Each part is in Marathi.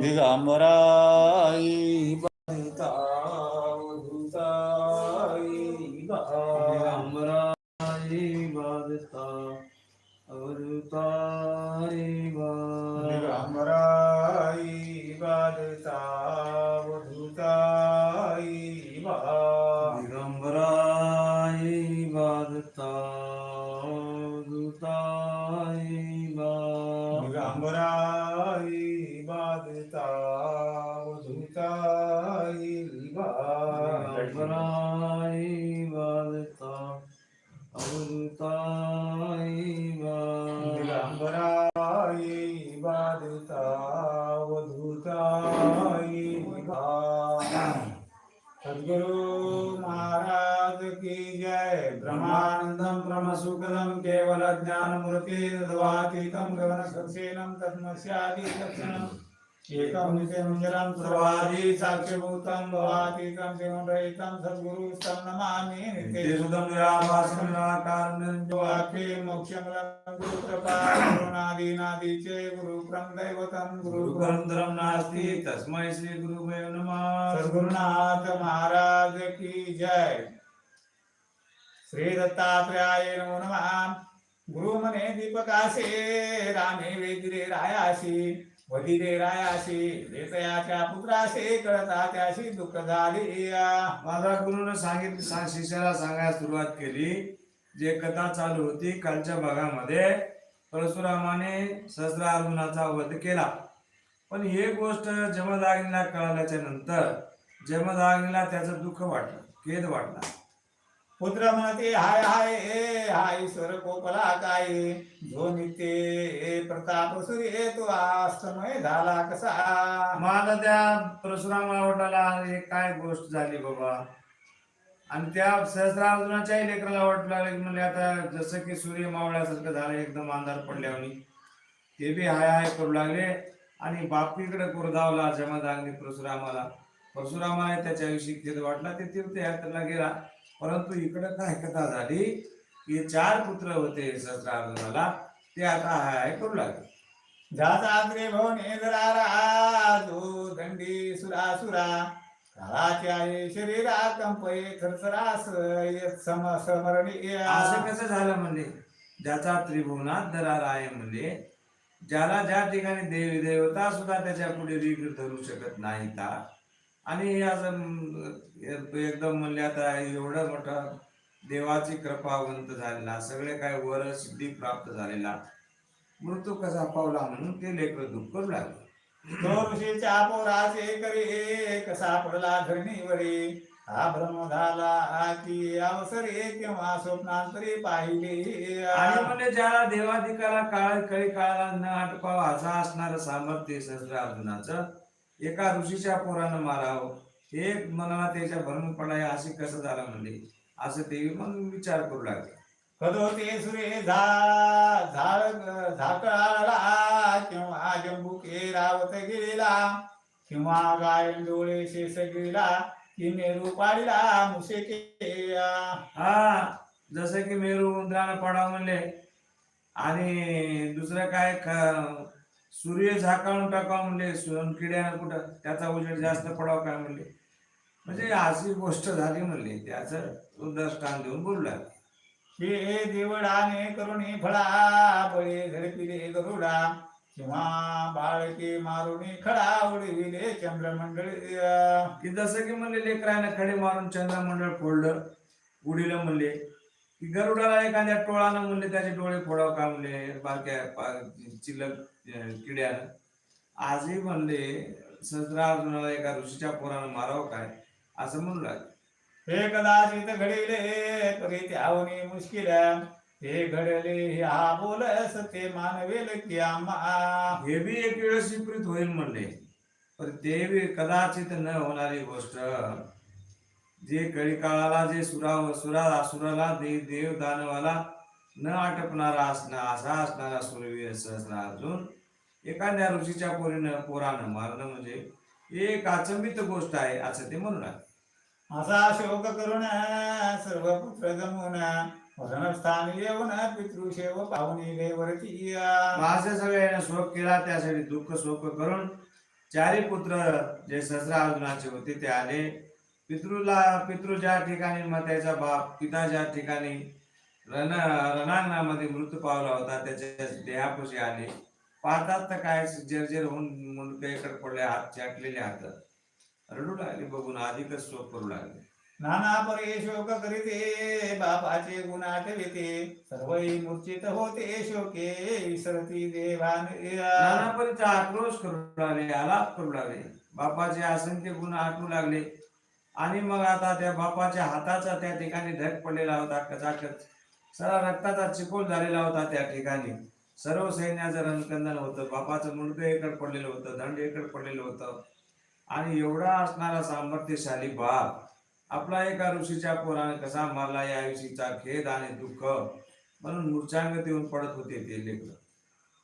দিগম্বরা सद्गुरु महाराज की जय। ब्रह्मानंदम ब्रह्म सुखदम केवल ज्ञान मूर्ति तद्वातीतम गगन सक्सेनम तत्मस्यादि सक्सेनम एकम नित्यं निरं सर्वादि साक्ष्यभूतं भवातीतं शिवरहितं सद्गुरु तं नमामि नित्यसुदं निराभासं निराकारं निरञ्जवाक्ये मोक्षमलं गुरुकृपा गुरुनादीनादीचे गुरुप्रं दैवतं नास्ति तस्मै श्री गुरुवे नमः। सद्गुरुनाथ महाराज की जय। श्री दत्तात्रयाय नमो नमः। गुरु मने दीपकाशे रामे वेदिरे रायाशी वदिरे रायाशी देतयाच्या पुत्राशी कळता त्याशी दुःख झाली. माझा गुरुनं सांगितलं सा- शिष्याला सांगायला सुरुवात केली. जे कथा चालू होती कालच्या भागामध्ये परशुरामाने सहस्र अर्जुनाचा वध केला. पण हे गोष्ट जमदागिनीला कळाल्याच्या नंतर जमदागिनीला त्याचं दुःख वाटलं खेद वाटला. पुत्र म्हणते हाय हाय ए हाय स्वर कोपला काय? जो नित्य प्रताप सूर्य तो अस्तमय झाला कसा? मला त्या परशुरामाला आवडला हे काय गोष्ट झाली बाबा? आणि त्या सहस्र अर्जुनाच्याही लेकराला वाटलं म्हणजे आता जसं की सूर्य मावळ्यासारखं झालं एकदम अंधार पडल्यावर ते बी हाय हाय करू लागले. आणि बापीकडे कुरधावला जमदाग्नी परशुरामाला. परशुरामाने त्याच्याविषयी खेद वाटला ते तीर्थयात्रेला गेला. परंतु इकडे काय कथा झाली की चार पुत्र होते सहस्र अर्जुनाला ते आता हाय करू लागले. जाता भवने जरारा जो दंडी सुरासुरा काळाच्या शरीरा कंपये येत सम समरणी असं कसं झालं म्हणजे? ज्याचा त्रिभुवनात दरार आहे म्हणजे ज्याला ज्या ठिकाणी देवी देवता सुद्धा त्याच्या पुढे रीग धरू शकत नाही ता आणि एकदम म्हणले आता एवढं मोठं देवाची कृपावंत झालेला सगळे काय वर सिद्धी प्राप्त झालेला. मृत्यू कसा पावला म्हणून ते लेकर दुःख करू लागले. तो ऋषीच्या पोराचे करे कसा पडला धरणीवरी हा भ्रम झाला की अवसरे किंवा स्वप्नांतरी पाहिले? आणि म्हणजे ज्याला देवाधिकाला काळ कळी काळाला न आटपावा असा असणारं सामर्थ्य सहस्र अर्जुनाचं. एका ऋषीच्या पोरानं मारावं. हे मनाला त्याच्या भरून पडाय असे कसं झालं म्हणजे असं ते मग विचार करू लागले. कदो ते सुरे झा झाड झाकळाला किंवा जंबुके रावत गेला किंवा गायन डोळे शेष गेला कि मेरू पाडला मुशेके हा जसं की मेरू उंदरानं पडावं म्हणले. आणि दुसरं काय सूर्य झाकाळून टाकावं म्हणले किड्यानं कुठं त्याचा उजेड जास्त पडावं काय म्हणले? म्हणजे अशी गोष्ट झाली म्हणली त्याचं उदष्टान देऊन बोलू लागले. हे देवळाने करुणी फळा बळे झडपिले गरुडा किंवा बाळके मारुणी खडा उडविले चंद्रमंडळ. की जसं की म्हणले लेकरानं खडे मारून चंद्रमंडळ फोडलं उडीलं म्हणले. की गरुडाला एखाद्या टोळानं म्हणले त्याचे डोळे फोडाव का म्हणले बारक्या पा- चिलक किड्यानं. आजही म्हणले सहस्रार्जुनाला एका ऋषीच्या पोरानं मारावं काय? असं म्हणू लागले. हे कदाचित घडिले परी त्यावनी मुश्किल. हे घडले हे हा बोलस ते मानवेल की आम्हा. हे बी एक वेळेस विपरीत होईल म्हणले. पण ते बी कदाचित न होणारी गोष्ट. जे कळी काळाला जे सुरा सुरा असुराला दे देव दानवाला न आटपणारा असणार असा असणारा सूर्यवीर सहस्र अर्जुन एखाद्या ऋषीच्या पोरीनं पोरानं मारणं म्हणजे एक अचंबित गोष्ट आहे असं ते म्हणू लागले. असा शोक करून सर्व पुत्र जमून वरणस्थान येऊन पितृशेव पाहुणी देवरती मग सगळ्यांना शोक केला त्यासाठी दुःख शोक करून चारी पुत्र जे सहस्रार्जुनाचे होते ते आले. पितृला पितृ ज्या ठिकाणी मग त्याचा बाप पिता ज्या ठिकाणी रण रणांगणामध्ये मृत्यू पावला होता त्याच्या देहापाशी आले. पाहतात तर काय जर्जर होऊन मुंडकेकडे पडले हात चाटलेले हातात. रडू लागले बघून अधिकच शोक करू लागले. नाना परे शोक करीते बापाचे गुण आठविते सर्वही मूर्छित होते शोके विसरती देवान नानापरीचा आक्रोश करू लागले आलाप करू लागले. बापाचे असंख्य गुण आठवू लागले. आणि मग आता त्या बापाच्या हाताचा त्या ठिकाणी धग पडलेला होता कचाकच. सारा रक्ताचा चिकोल झालेला होता त्या ठिकाणी. सर्व सैन्याचं रणकंदन होतं. बापाचं मुंडकं एकड पडलेलं होतं दंड एकड पडलेलं होतं. आणि एवढा असणारा सामर्थ्यशाली बाप आपला एका ऋषीच्या पोराने कसा मारला या विषयीचा खेद आणि दुःख? म्हणून मूर्छांगत येऊन पडत होते ते लेकर.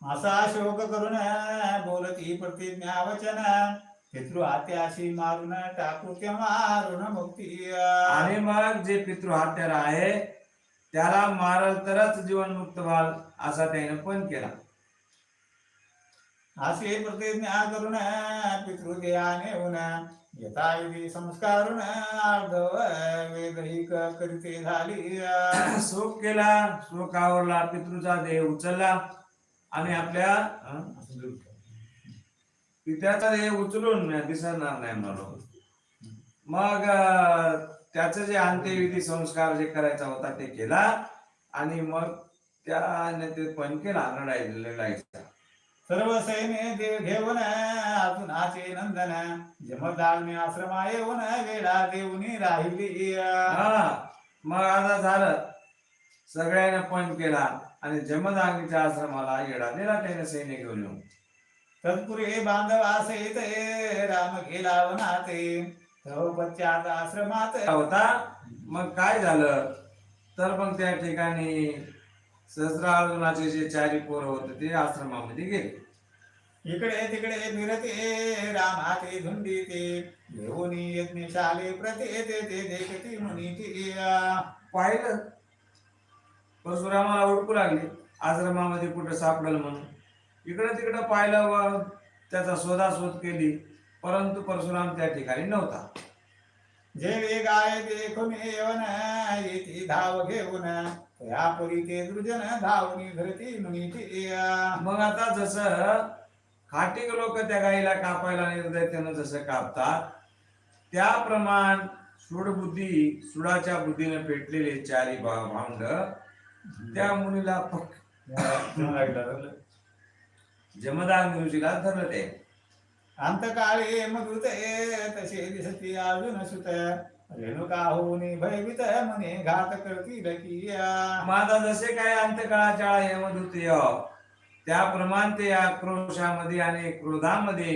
असा शोक करून बोलती प्रतिज्ञा वचन पितृ आत्याशी मारून टाकू तेव्हा ऋण मुक्ती. आणि मग जे पितृ हत्यार आहे त्याला मारल तरच जीवनमुक्त व्हाल असा त्याने पण केला. असे प्रतिज्ञा करून पितृदेहाने येऊन यथाविधी संस्कारून अर्धव वेदहिक करीते झाली. शोक केला शोक आवरला पितृचा देह उचलला आणि आपल्या पित्याचा देह उचलून दिसणार नाही म्हणून. मग त्याच त्याचं जे अंत्यविधी संस्कार जे करायचा होता ते केला आणि मग त्याने ते पण केला लढाई लढाईचा सर्व सैन्य देव घेऊन अजूनाचे नंदन. जमदाग्नी आश्रमा येऊन वेळा देऊनी राहिली. हा मग आता झालं. सगळ्यांना पण केला आणि जमदाग्नीच्या आश्रमाला येडा दिला त्याने सैन्य घेऊन येऊन. तत्पुरे बांधव असेत राम गेला वनाते पश्चात आश्रमात होता. मग काय झालं? तर मग त्या ठिकाणी सहस्रार्जुनाचे जे चारी पोरं होते ते आश्रमामध्ये गेले. इकडे तिकडे फिरते रामाते धुंडीते घेऊन यज्ञशाले प्रते ते ते देखती मुनीची पाहिलं. परशुरामाला ओळखू लागले. आश्रमामध्ये कुठं सापडलं म्हणून. इकडं तिकडं पाहिलं व त्याचा शोधाशोध केली परंतु परशुराम त्या ठिकाणी नव्हता. जे वेगाय देखून येऊन येती धाव घेऊन. यापुरी ते दुर्जन धावनी धरती मुनीची मग आता जसं खाटीक लोक त्या गाईला कापायला निर्दयतेनं जसं कापतात त्याप्रमाण सूडबुद्धी सुडाच्या बुद्धीने पेटलेले चारी भांड त्या मुलीला पक जमदान ऋषीला धरलं ते. अंतकाळी मधुत तसे दिसती अर्जुन सुत. रेणुका होऊनी भयभीत म्हणे घात करतील की मग जसे काय अंतकाळाच्या यमदूत त्याप्रमाणे ते आक्रोशामध्ये आणि क्रोधामध्ये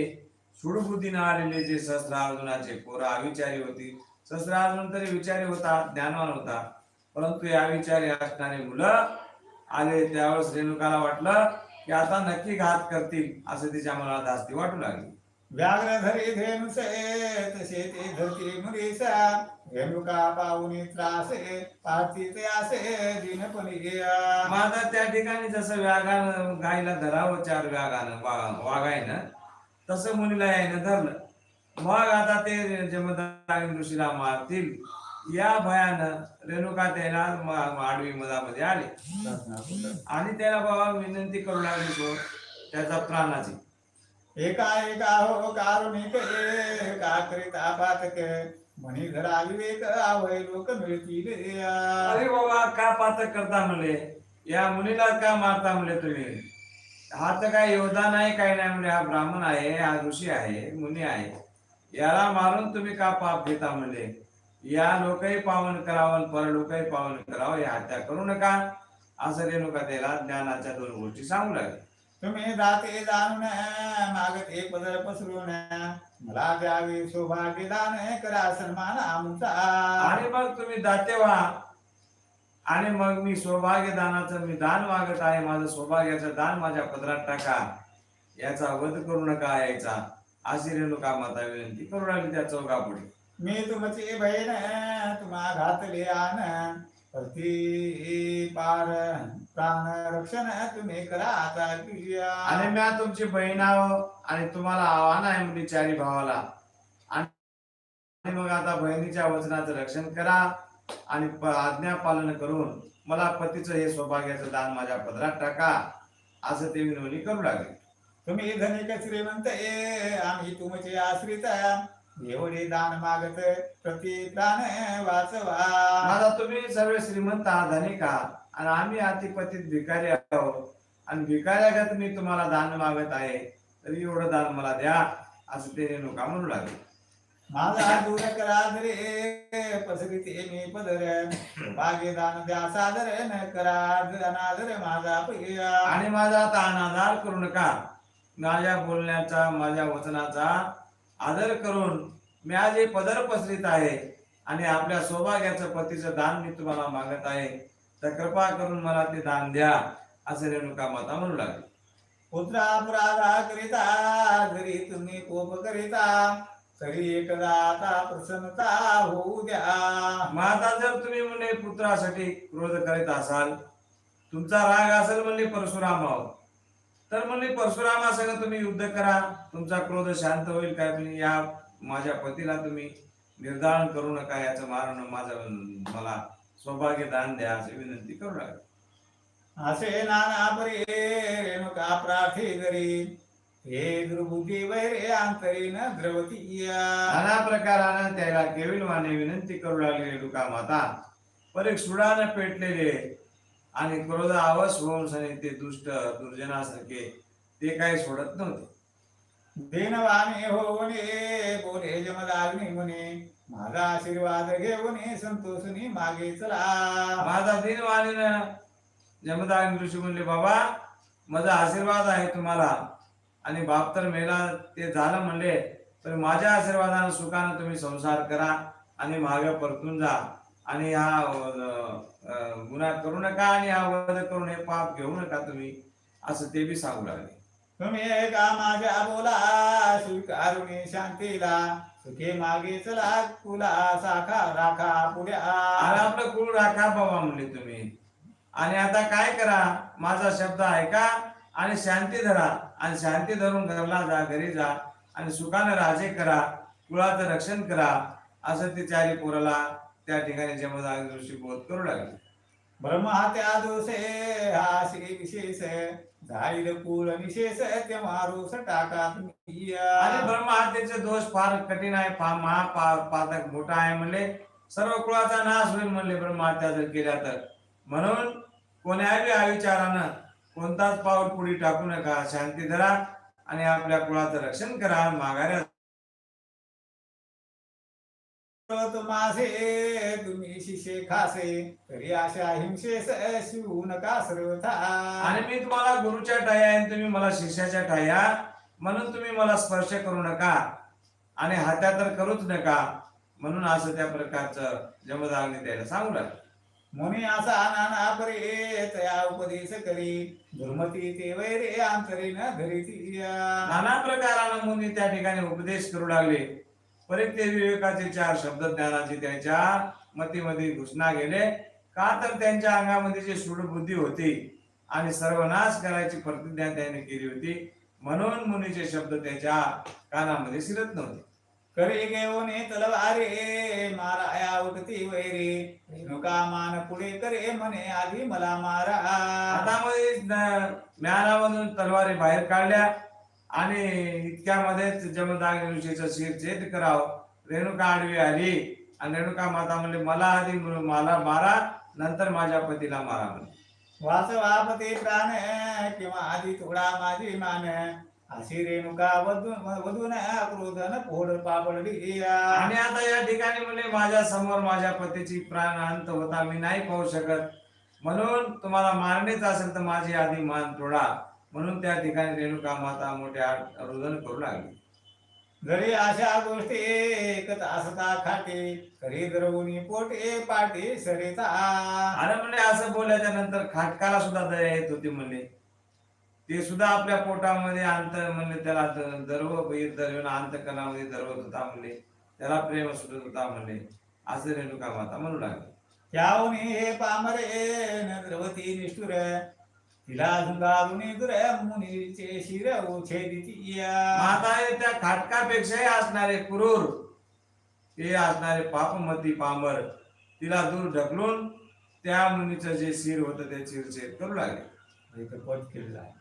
सुडबुद्धीनं आलेले जे सहस्रार्जुनाचे पोरं अविचारी होती सहस्रार्जुन तरी विचारी होता ज्ञानवान होता परंतु या विचारी असणारे मुलं आले त्यावेळेस रेणुकाला वाटलं की आता नक्की घात करतील असं तिच्या मनाला धास्ती वाटू लागली व्याघ्र धरी धेनुसे तसे ते धरती मुलीसा रेणुका पाहुनी त्रासे पार्थी ते असे दिनपणी आता त्या ठिकाणी जसं व्यागानं गायला धरावं चार व्यागानं वा- वाघायनं तसं मुलीला यायनं धरलं. मग आता ते जमदान ऋषीला मारतील. या भयानं रेणुका त्याला माडवी मधामध्ये आले. आणि त्याला बाबा विनंती करू लागली तो त्याचा प्राणाची. एकाएका हो कारुणिक एका पातक म्हणी धरा विवेक आवय लोक मिळतील अरे बाबा का पातक करता म्हणले? या मुलीला का मारता म्हणले तुम्ही? हा तर काय योद्धा नाही काय नाही म्हणजे हा ब्राह्मण आहे हा ऋषी आहे मुनी आहे. याला मारून तुम्ही का पाप घेता म्हणले? या लोकही पावन करावं पर लोकही पावन करावं या हत्या करू नका. असं रेणुका त्याला ज्ञानाच्या दोन गोष्टी सांगू लागले. तुम्ही जाते जाणून मागते पदर पसरून मला द्यावे सौभाग्य दान करा सन्मान आमचा. आणि मग तुम्ही दाते व्हा. आणि मग मी सौभाग्य दानाचं मी दान मागत आहे. माझं सौभाग्याचं दान माझ्या पदरात टाका. याचा वध करू नका यायचा अशी रेणुका माता विनंती करू लागली त्या चौघा पुढे मी तुमची बहीण तुम्हा घातले आन प्रति पार तुम्ही करा आता आणि मी तुमची बहीण आहो आणि तुम्हाला आव्हान आहे म्हणजे चारी भावाला. आणि मग आता बहिणीच्या वचनाचं रक्षण करा आणि आज्ञा पालन करून मला पतीचं हे सौभाग्याचं दान माझ्या पदरात टाका. असं ते विनवणी करू लागले. तुम्ही धनिक श्रीमंत ये आम्ही तुमचे आश्रित एवढे दान मागत प्रति प्राण वाचवा. माझा तुम्ही सर्व श्रीमंत आहात धनिक आहात. आणि आम्ही अतिपतीत भिकारी आहोत. आणि भिकाऱ्यागत मी तुम्हाला दान मागत आहे. तरी एवढं दान मला द्या असं ते रेणुका म्हणू लागले. माझा दूर करा धरे पसरिते मी पदर. भाग्य दान द्या सादर न करा अनादर माझा आणि माझा आता अनादार करू नका. माझ्या बोलण्याचा माझ्या वचनाचा आदर करून मी आज हे पदर पसरीत आहे. आणि आपल्या सौभाग्याचं पतीचं दान मी तुम्हाला मागत आहे. तर कृपा करून मला ते दान द्या असं रेणुका माता म्हणू लागली. पुत्रा अपराधा करिता जरी तुम्ही कोप करिता तरी एकदा आता प्रसन्नता होऊ द्या. माता जर तुम्ही म्हणले पुत्रासाठी क्रोध करीत असाल तुमचा राग असेल म्हणले परशुराम आहोत तर म्हणले परशुरामासंग तुम्ही युद्ध करा तुमचा क्रोध शांत होईल काय म्हणजे या माझ्या पतीला तुम्ही निर्धारण करू नका याचं मारण माझं मला सौभाग्य दान द्या अशी विनंती करू लागले. असे नाना परे रेणुका प्रार्थी जरी हे दुर्बुद्धी वैरे अंतरी न द्रवती नाना प्रकारानं त्याला केविलवाने विनंती करू लागली रेणुका माता. परीक सुडानं पेटलेले आणि क्रोध आवस होऊन सनी ते दुष्ट दुर्जनासारखे ते काही सोडत नव्हते. देनवाने होणे बोले जमदाग्नी माझा आशीर्वाद घेऊन संतोषनी मागे चला. माझा दिनवाणीनं जमदाग ऋषी म्हणले बाबा माझा आशीर्वाद आहे तुम्हाला. आणि बाप तर मेला ते झालं म्हणले तर माझ्या आशीर्वादानं सुखानं तुम्ही संसार करा आणि मागे परतून जा आणि हा गुन्हा करू नका आणि हा वध करून हे पाप घेऊ नका तुम्ही. असं ते बी सांगू लागले. तुम्ही का माझ्या बोला स्वीकारुणी शांतीला. सुखे मागे चला कुला साखा राखा आणि पुढ्या आपलं कुळ राखा बाबा म्हणले तुम्ही. आणि आता काय करा? माझा शब्द ऐका आणि शांती धरा. आणि शांती धरून घरला जा घरी जा. आणि सुखानं राजे करा. कुळाचं रक्षण करा. असं ते चारी पोराला त्या ठिकाणी जमदाग ऋषी बोध करू लागले. ब्रह्महत्या दोषे हा श्री विशेष जाईल कुल निशेष ते मारूस टाका तुम्ही आणि ब्रह्महत्येचे दोष फार कठीण आहे फार महापातक मोठा आहे म्हणले. सर्व कुळाचा नाश होईल म्हणले ब्रह्महत्या जर केल्या तर. म्हणून कोण्याही अविचारानं कोणताच पाऊल पुढे टाकू नका शांती धरा आणि आपल्या कुळाचं रक्षण करा माघाऱ्या मासे तुम्ही शिशे खासे तरी अशा हिंसेस शिवू नका सर्वथा आणि मी तुम्हाला गुरुच्या ठाया आणि तुम्ही मला शिष्याच्या ठाया. म्हणून तुम्ही मला स्पर्श करू नका. आणि हात्या तर करूच नका. म्हणून असं त्या प्रकारचं जमदागने त्याला सांगू लागलं. मुनी असा नाना परे तया उपदेश करी. दुर्मती ते वैरे अंतरी न धरिती नाना प्रकारानं मुनी त्या ठिकाणी उपदेश करू लागले. परत विवेकाचे चार शब्द ज्ञानाचे त्यांच्या मतीमध्ये घुसना गेले का तर त्यांच्या अंगामध्ये जी सूडबुद्धी होती आणि सर्वनाश करायची प्रतिज्ञा त्याने केली होती. म्हणून मुनीचे शब्द त्याच्या कानामध्ये शिरत नव्हते. करी घेऊन तलवारे माराया उठती वैरी. नुका मान पुढे करे म्हणे आधी मला मारा. हातामध्ये ज्ञानामधून तलवारी बाहेर काढल्या. आणि ऋषीचं शिर छेद करावं. रेणुका आडवी आली. आणि रेणुका माता म्हणले मला आधी मला मारा नंतर माझ्या पतीला मारा म्हणले. वाचवापते प्राण किंवा आधी थोडा माझी मान. अशी रेणुका वधून क्रोधन फोड पापडली आणि आता या ठिकाणी म्हणले माझ्यासमोर माझ्या पतीची प्राण अंत होता मी नाही पाहू शकत. म्हणून तुम्हाला मारणेच असेल तर माझी आधी मान तोडा. म्हणून त्या ठिकाणी रेणुका माता मोठ्या रुदन करू लागली. जरी अशा गोष्टी एकत असता खाटे तरी द्रवणी पोटे पाटे सरिता आणि म्हणले असं बोलल्याच्या नंतर खाटकाला सुद्धा दया येत होती म्हणले. ते सुद्धा आपल्या पोटामध्ये अंत म्हणले त्याला दर्व दरवेन अंतकणामध्ये दरवत होता म्हणले. त्याला प्रेम सुटत होता म्हणले. असं रेणुका माता म्हणू लागले. त्याहून हे पामरे द्रवती निष्ठुर. मुनीचे शिर उछेदिती आता हे त्या खाटकापेक्षाही असणारे क्रूर ते असणारे पापमती पामर तिला दूर ढकलून त्या मुनीचं जे शिर होतं ते चिरछेद करू लागले. एक पद केलेला आहे.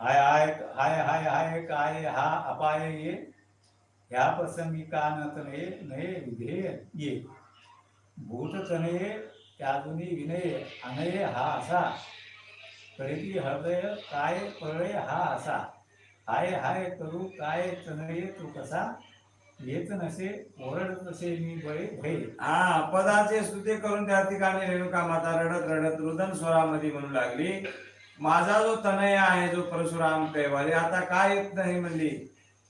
हाय हाय हाय हाय हाय काय हा अपाय ये ह्या प्रसंगी का न तनये नये विधेय ये. भूत तनये त्यातुनी विनय अनये हा असा. करीती हृदय काय पळे हा असा? हाय हाय करू काय तनये तू कसा? येत नसे ओरडत नसे मी बळे भय हा पदाचे स्तुती करून त्या ठिकाणी रेणुका माता रडत रडत रुदन स्वरामध्ये म्हणू लागली माझा जो तनय आहे जो परशुराम कैवारी आता काय येत नाही म्हणली?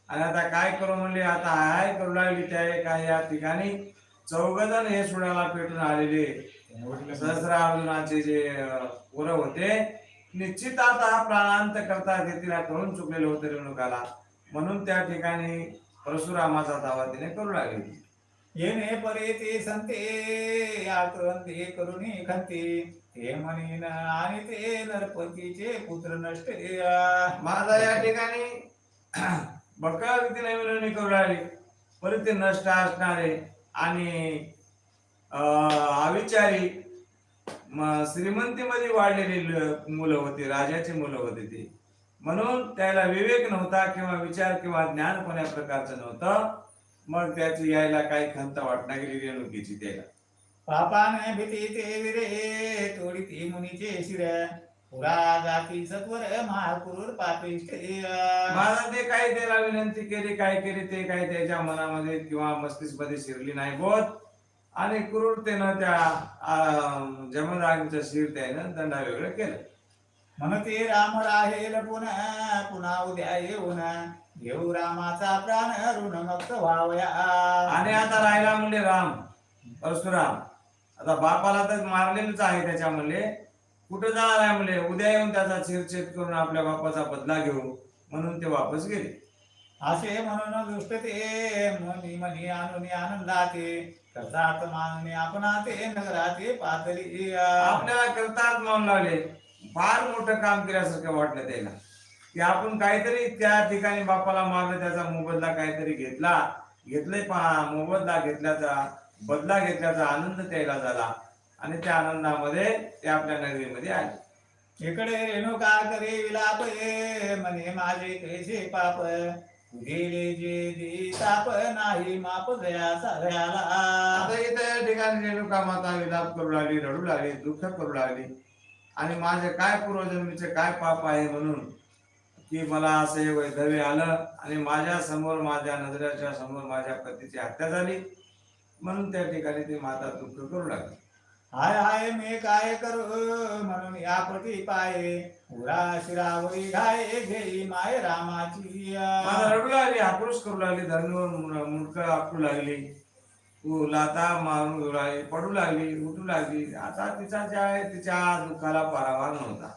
आणि आता काय करू म्हणली? आता हाय करू लागली त्या एका या ठिकाणी. चौघजण हे सुडाला पेटून आलेले. सहस्रार्जुनाचे जे अं, पोरं होते निश्चित आता हा प्राणांत करता तिला कळून चुकलेलं होतं रेणुकाला. म्हणून त्या ठिकाणी परशुरामाचा दावा तिने करू लागली. येणे परे ते संते आक्रंते करुणी खंते. ते म्हणीन आणि ते नरपतीचे पुत्र नष्ट माझा या ठिकाणी बक्का रीतीने विनवणी करू लागली. परत ते नष्ट असणारे आणि अविचारी श्रीमंतीमध्ये वाढलेली मुलं होती राजाची मुलं होती ती. म्हणून त्याला विवेक नव्हता किंवा विचार किंवा ज्ञान कोण्या प्रकारचं नव्हतं. मग त्याची यायला काही खंत वाटणार गेली रेणुकीची त्याला. पापाने भीती ते विरे तोडी ती मुनीचे शिर. पुरा जाती सत्वर महापुरुर पापिष्ट माझा ते काही त्याला विनंती केली काय केली ते काही त्याच्या मनामध्ये किंवा मस्तिष्कमध्ये शिरली नाही बोध आणि क्रूरतेनं त्या अं, जमदाग्नीचं शिर त्यानं दंडा वेगळं केलं. म्हणते राम राहेल पुन्हा पुन्हा उद्या येऊन घेऊ रामाचा प्राण ऋणमुक्त व्हावया. आणि आता राहिला म्हणजे राम परशुराम. आता बापाला तर मारलेलंच आहे त्याच्या म्हणले कुठं जाणार आहे म्हणले उद्या येऊन त्याचा चिरछेद करून आपल्या बापाचा बदला घेऊ म्हणून ते वापस गेले. असे म्हणून दुष्ट ते मनी मनी आणून आनंदाते करतात मानणे आपणा ते नगराते पातळी. आपल्याला करतात म्हणून लागले फार मोठं काम केल्यासारखं वाटलं त्याला. की आपण काहीतरी त्या ठिकाणी बापाला मारलं त्याचा मोबदला काहीतरी घेतला. घेतले पहा मोबदला घेतल्याचा बदला घेतल्याचा आनंद त्याला झाला. आणि त्या आनंदामध्ये ते आपल्या नगरीमध्ये आले. इकडे रेणुका करे विलाप ये म्हणे माझे कैसे पाप. गेले जे दे ताप नाही माप जया आता इथे ठिकाणी रेणुका माता विलाप करू लागली रडू लागली दुःख करू लागली. आणि माझे काय पूर्वजन्मीचे काय पाप आहे म्हणून की मला असं हे वैधव्य आलं आणि माझ्यासमोर माझ्या नजरेच्या समोर माझ्या पतीची हत्या झाली. म्हणून त्या ठिकाणी ती माता दुःख करू लागली. हाय हाय मी काय करू म्हणून या प्रती पाये उराशी शिरावरी घाय घेई माय रामाची मला रडू लागली आक्रोश करू लागली धरणीवर मुंडक आपटू लागली. तू लाता मारून घेऊ लागली पडू लागली उठू लागली. आता तिचा ज्या आहे तिच्या दुःखाला पारावार नव्हता.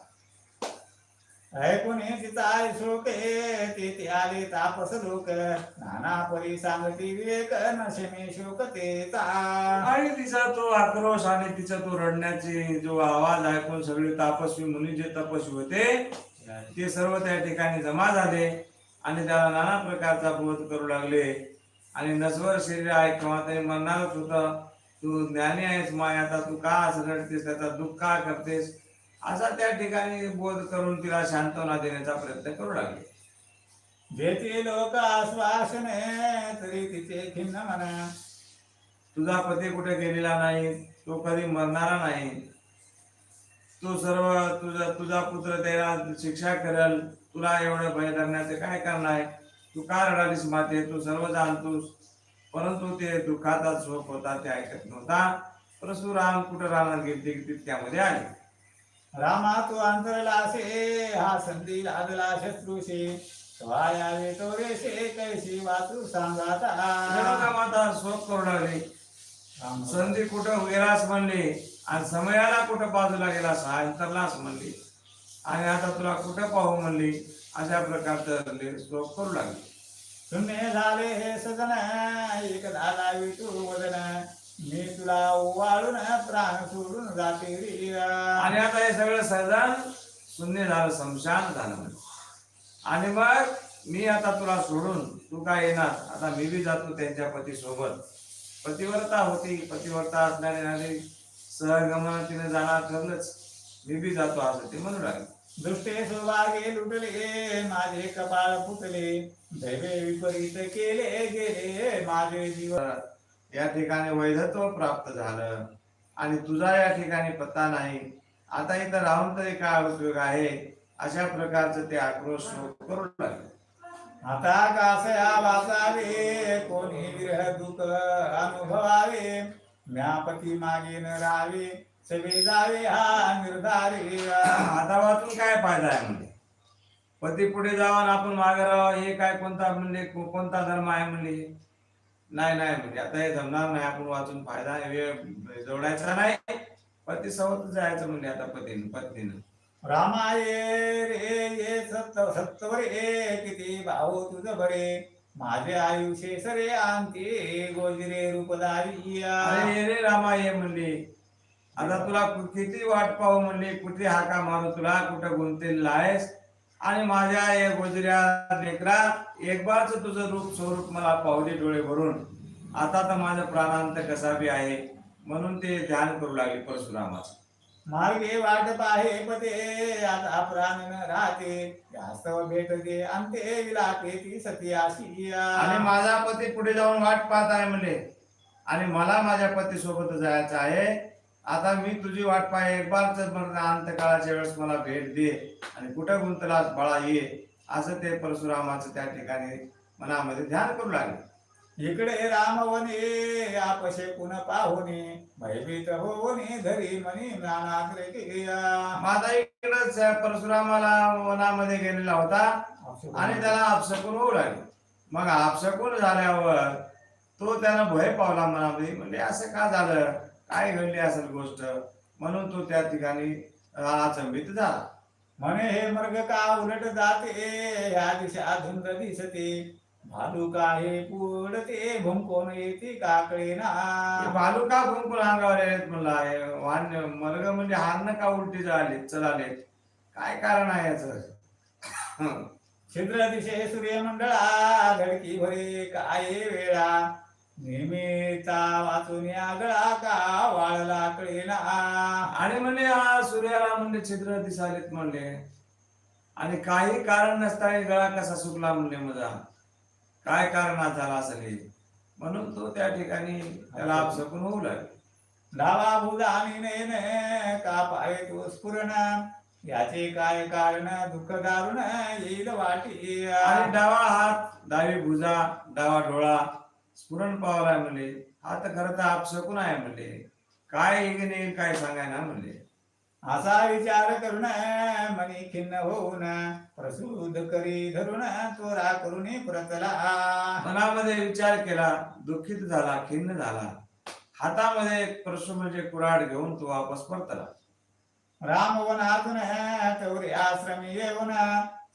ऐकून तिचा शोक ते ते आले तापस लोक. नाना परी सांगती विवेक नशे शोक तेचा. आणि तिचा तो आक्रोश आणि तिचा तो रडण्याचे जो आवाज ऐकून सगळे तापस्वी मुनी जे तपस्वी होते ते सर्व त्या ठिकाणी जमा झाले आणि त्याला नाना प्रकारचा बोध करू लागले. आणि नसवर शरीर आहे किंवा ते म्हणणारच होत तू ज्ञानी आहेस माय आता तू का असं रडतेस त्याचा दुःख का करतेस? असा त्या ठिकाणी बोध करून तिला सांत्वना देण्याचा प्रयत्न करू लागले. देते लोक आश्वासन तरी तिचे खिन्न म्हणा. तुझा पती कुठे गेलेला नाही तो कधी मरणारा नाही. तो सर्व तुझा तुझा पुत्र त्याला शिक्षा करेल. तुला एवढं भय धरण्याचे काय कारण आहे? तू का रडालीस माते? तू सर्व जाणतोस. परंतु ते दुःखाचा झोप होता ते ऐकत नव्हता. परशुराम कुठं राहणार गेले तितक्यामध्ये आले? रामा तू अंतरलासे हा संधी लादला शत्रुषे यावे तो रेषे कैसी वाचू सांगाता. रेणुका माता शोक करू लागली संधी कुठं गेलास म्हणली आणि समयाला कुठं बाजूला गेलास? हा अंतरलास म्हणली. आणि आता तुला कुठं पाहू म्हणली? अशा प्रकारचं शोक करू लागली. शून्य झाले हे सजन एक दादा विटू वदन. मी तुला वाळून प्राण सोडून जाते आणि आता हे सगळं सजन शून्य झालं समशान झालं. आणि मग मी आता तुला सोडून तू काय येणार? आता मी बी जातो त्यांच्या पती सोबत पतिव्रता होती पतिव्रता असणारी आणि सहगमन तिने जाणार ठरलंच. मी बी जातो असं ते म्हणू लागले. दृष्टे सुभागे लुटले माझे कपाळ फुटले. दैवे विपरीत केले गेले माझे जीवन. या ठिकाणी वैधत्व प्राप्त झालं. आणि तुझा या ठिकाणी पत्ता नाही आता इथं राहून तरी काय उपयोग आहे? अशा प्रकारचं ते आक्रोश लोक करू लागले. आता कासया वाचावे कोणी विरह दुःख अनुभवावे? म्यापती मागे न राहावे सगळे जावे हा निर्धारे आता वाचून काय फायदा आहे म्हणजे? पती पुढे जाऊन आपण मागे राहावं हे काय कोणता म्हणजे कोणता धर्म आहे म्हणजे? नाही नाही म्हणजे आता हे जमणार नाही आपण वाचून फायदा वेळ जोडायचा नाही. पती सोबत जायचं म्हणजे आता पतीनं पत्नीनं रामाये रे ये सत्त सत्तवर ए किती भाऊ तुझ बरे. माझे आयुष्य सरे आणते गोजरे रूपदारी अरे रे रामा ये म्हणले आता तुला किती वाट पाहू म्हणली कुठे हाका मारू तुला कुठं गुंतलेला आहेस? आणि माझ्या ये गोजऱ्या लेकरा एक बारच तुझं रूप स्वरूप मला पाहुले डोळे भरून आता तर माझं प्राणांत कसा बी आहे म्हणून ते ध्यान करू लागले परशुरामाचं. मार्गे वाट पाहे पते आता प्राण न राहते वास्तव भेट दे अंते विलापे ती सती अशी आणि माझा पती पुढे जाऊन वाट पाहत आहे म्हणले आणि मला माझ्या पती सोबत जायचं आहे आता मी तुझी वाट पाहे एक बारच अंतकाळाच्या वेळेस मला भेट दे आणि कुठं गुंतलास बाळा ये? असं ते परशुरामाचं त्या ठिकाणी मनामध्ये ध्यान करू लागले. इकडे रामवने आपशे पुन पाहुणे भयभीत होणे धरी मनी नानाग्रे माझा इकडंच परशुरामाला वनामध्ये गेलेला होता आणि त्याला अपशकून होऊ लागले. मग अपशकून झाल्यावर तो त्यानं भय पावला मनामध्ये म्हणजे असं का झालं? काय घडली असेल गोष्ट? म्हणून तो त्या ठिकाणी अचंबित झाला. म्हणे हे मर्ग का उलट जाते? ह्या दिशा धुंद दिसते. भालू का हे पुढते भुंकोन येते काकडे ना भालू का कुंकुल अंगावर येत म्हणला? हे वान मर्ग म्हणजे हारण का उलटी झाले चलाले? काय कारण आहे याच? छिद्र दिशे सूर्यमंडळा धडकी भरे काय वेळा? नेहमीचा वाचून आगळा का वाळला कळे ना आणि म्हणले हा सूर्याला म्हणले छिद्र दिसालेत म्हणले. आणि काही कारण नसताना गळा कसा सुकला म्हणले माझा काय कारणात झाला असेल म्हणून तो त्या ठिकाणी त्याला आपसकून होऊ लागले. डावा भुजानी नयन का पाय तो स्फुरण? याचे काय कारण? दुःख दारुण येईल वाटी आणि डावा हात डावी भुजा डावा डोळा स्फुरण पावलाय म्हणले हा तर खरं तर आपसकून आहे म्हणले. काय येईल काय सांगाय ना म्हणले. असा विचार करून मनी खिन्न होऊन प्रसूद करी धरून चोरा करून प्रतला. मनामध्ये विचार केला दुःखित झाला खिन्न झाला. हातामध्ये एक म्हणजे कुराड घेऊन तो वापस परतला. रामवनातून तवरे आश्रमी येऊन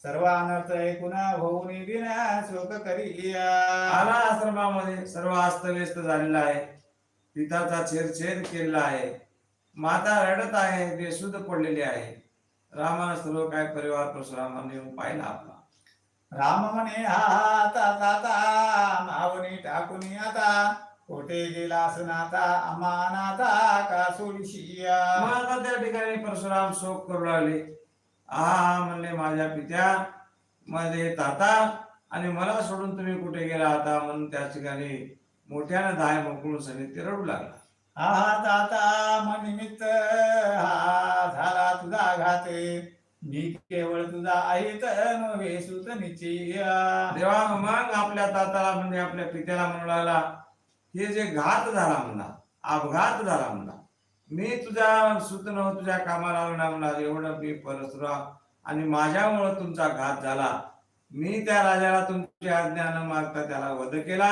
सर्वानर्थ ऐकून होऊन दिन शोक करी आला आश्रमामध्ये. सर्व अस्तव्यस्त झालेला आहे. पिताचा छेदछेद केलेला आहे. माता रडत आहे. बेशुद्ध पडलेली आहे. रामानं सर्व काय परिवार परशुरामाने पाहिला आपला. राम म्हणे हा आता जाता मावणी टाकून आता. कोठे गेला नाता? अमानाता का सोडशी मग आता त्या ठिकाणी परशुराम शोक करू लागले. आ म्हणले माझ्या पित्या मध्ये ताता आणि मला सोडून तुम्ही कुठे गेला आता? म्हणून त्या ठिकाणी मोठ्यानं दाय मोकळून सनी ते रडू लागला. हा ताता मनिमित्त हा झाला तुझा घात. मी केवळ तुझा आहे तर नव्हे सुत निश्चय. देवा मग आपल्या ताताला म्हणजे आपल्या पित्याला म्हणू लागला हे जे घात झाला म्हणा अपघात झाला म्हणा मी तुझ्या सुत न तुझ्या कामाला लावणार एवढं मी परसुराम आणि माझ्यामुळं तुमचा घात झाला. मी त्या राजाला तुमची आज्ञा न मागता त्याला वध केला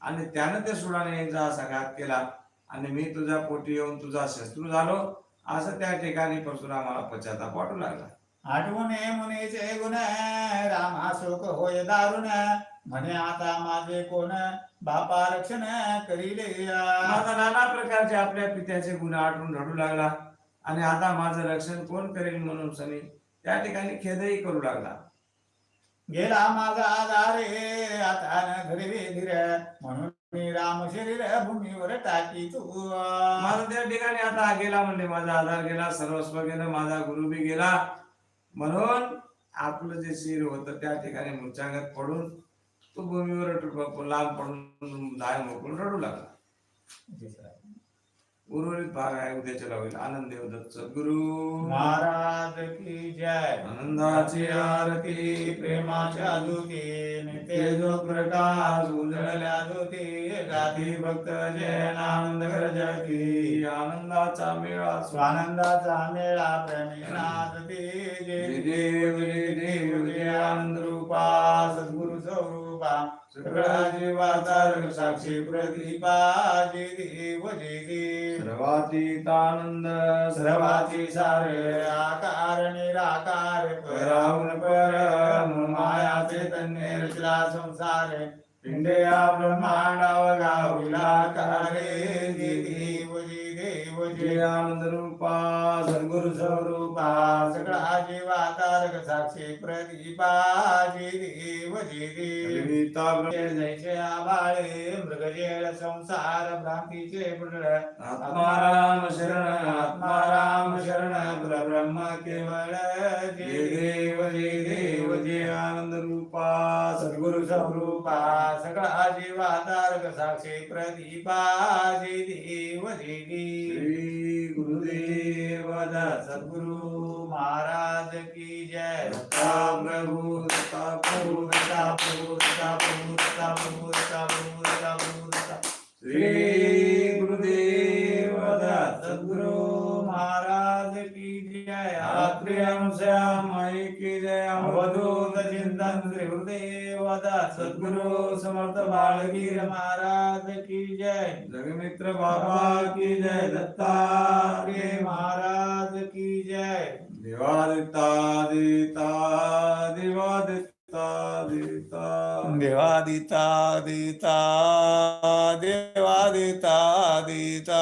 आणि त्यानं ते सुडाने यांचा असा घात केला. आणि मी तुझ्या पोटी येऊन तुझा शत्रू झालो. असं त्या ठिकाणी परशुरामाला पश्चाताप वाटू लागला. आठवण मुनेचे गुण रामा शोक होय दारुण म्हणे आता माझे कोण बापा रक्षण करीले माझा नाना प्रकारचे आपल्या पित्याचे गुन्हे आठवून रडू लागला. आणि आता माझं रक्षण कोण करेल म्हणून सनी त्या ठिकाणी खेदही करू लागला. गेला माझा आधारे आता न घरी धीर म्हणून मी राम शरीर भूमीवर टाकी तू. माझा त्या ठिकाणी आता गेला म्हणजे माझा आधार गेला सर्वस्व गेलं माझा गुरु बी गेला. म्हणून आपलं जे शिर होतं त्या ठिकाणी मुचांगत पडून तो भूमीवर लांब पडून दाय मोकळून रडू लागला. उर्वरित भाग आहे उद्याच्या होईल आनंद देवदत्त सद्गुरु महाराज की जय. आनंदाची आरती प्रेमाच्या ज्योती तेजो प्रकाश उजळल्या ज्योती गाती भक्त जय आनंद की आनंदाचा मेळा स्वानंदाचा मेळा प्रेमीनाथ ते जय जय देव जय देव. सगळा साक्षी प्रदीपा जय देव जय देव सर्वातीत आनंद सर्वाची सारे आकार निराकार पराहुन पर माया चैतन्य रचला संसार. पिंडया ब्रह्मांडावगा विलाकारे जय देव आनंद रूपा सद्गुरु स्वरूपा सगळा जीवा तारक साक्षी प्रदीपा जय देव जय देव. गीता जैसे आबाळे मृगजेळ संसार भ्रांतीचे पुढळ आत्माराम शरण आत्माराम शरण ब्रह्म केवळ. जय देव जय देव जय आनंद रूपा सद्गुरु स्वरूपा. सगळा जीवा तारक साक्षी प्रदीपा जय देव जय देव. श्री गुरुदेव दत्त सद्गुरु महाराज की जय दत्ता प्रभु दत्ता प्रभु दत्ता प्रभु दत्ता प्रभु दत्ता प्रभु दत्ता प्रभु दत्ता प्रभु श्री जय आत्रियम श्याम आई की जय अवधूत चिंतन दत्त सद्गुरु समर्थ बाळगीर महाराज की जय. जगमित्र बाबा की जय. दत्ता के महाराज की जय. देवादिता दिता देवादिता दिता देवादिता. दिता देवादिता दिता